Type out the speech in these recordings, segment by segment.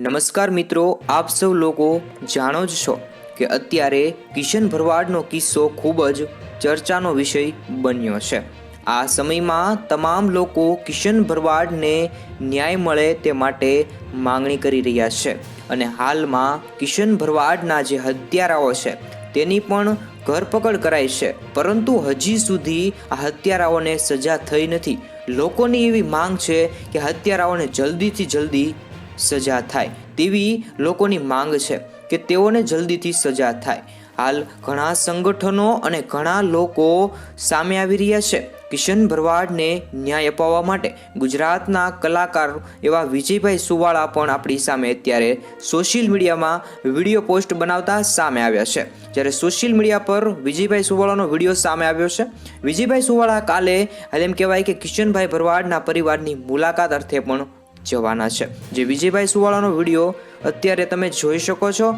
નમસ્કાર મિત્રો, આપ સૌ લોકો જાણો જ છો કે અત્યારે કિશન ભરવાડનો કિસ્સો ખૂબ જ ચર્ચાનો વિષય બન્યો છે. આ સમયમાં તમામ લોકો કિશન ભરવાડને ન્યાય મળે તે માટે માંગણી કરી રહ્યા છે અને હાલમાં કિશન ભરવાડના જે હત્યારાઓ છે તેની પણ ધરપકડ કરાઈ છે. પરંતુ હજી સુધી આ હત્યારાઓને સજા થઈ નથી. લોકોની એવી માંગ છે કે હત્યારાઓને જલ્દીથી જલ્દી સજા થાય તેવી લોકોની માંગ છે કે તેઓને જલ્દીથી સજા થાય. હાલ ઘણા સંગઠનો અને ઘણા લોકો સામે આવી રહ્યા છે. કિશન ભરવાડને ન્યાય અપાવવા માટે ગુજરાતના કલાકાર એવા વિજયભાઈ સુવાળા પણ આપણી સામે અત્યારે સોશિયલ મીડિયામાં વીડિયો પોસ્ટ બનાવતા સામે આવ્યા છે. જ્યારે સોશિયલ મીડિયા પર વિજયભાઈ સુવાળાનો વીડિયો સામે આવ્યો છે. વિજયભાઈ સુવાળા કાલે હાલ એમ કહેવાય કે કિશનભાઈ ભરવાડના પરિવારની મુલાકાત અર્થે પણ જવાના છે. જે વિજયભાઈ સુવાળાનો વીડિયો અત્યારે તમે જોઈ શકો છો.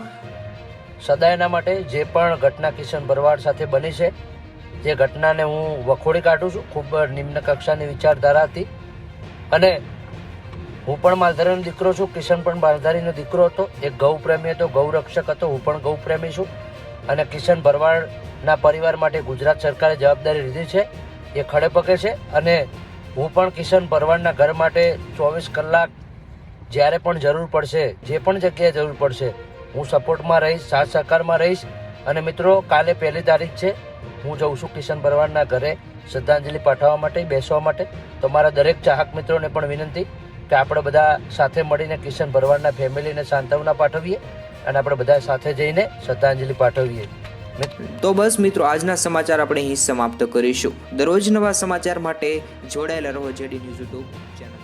સદાયના માટે જે પણ ઘટના કિશન ભરવાડ સાથે બની છે, જે ઘટનાને હું વખોડી કાઢું છું, ખૂબ નિમ્ન કક્ષાની વિચારધારા હતી. અને હું પણ માલધારીનો દીકરો છું, કિશન પણ માલધારીનો દીકરો હતો. એક ગૌ પ્રેમી હતો, ગૌરક્ષક હતો, હું પણ ગૌ પ્રેમી છું. અને કિશન ભરવાડના પરિવાર માટે ગુજરાત સરકારે જવાબદારી લીધી છે, એ ખડે પગે છે. અને હું પણ કિશન ભરવાડના ઘર માટે ચોવીસ કલાક જ્યારે પણ જરૂર પડશે, જે પણ જગ્યાએ જરૂર પડશે, હું સપોર્ટમાં રહીશ, સાથ સહકારમાં રહીશ. અને મિત્રો, કાલે પહેલી તારીખ છે. હું જઉં છું કિશન ભરવાડના ઘરે શ્રદ્ધાંજલિ પાઠવવા માટે, બેસવા માટે. તો મારા દરેક ચાહક મિત્રોને પણ વિનંતી કે આપણે બધા સાથે મળીને કિશન ભરવાડના ફેમિલીને સાંત્વના પાઠવીએ અને આપણે બધા સાથે જઈને શ્રદ્ધાંજલિ પાઠવીએ. તો બસ મિત્રો, આજના સમાચાર આપણે અહીં સમાપ્ત કરીશું. દરરોજ નવા સમાચાર માટે જોડાયેલા રહો જેડી ન્યૂઝ યુટ્યુબ ચેનલ.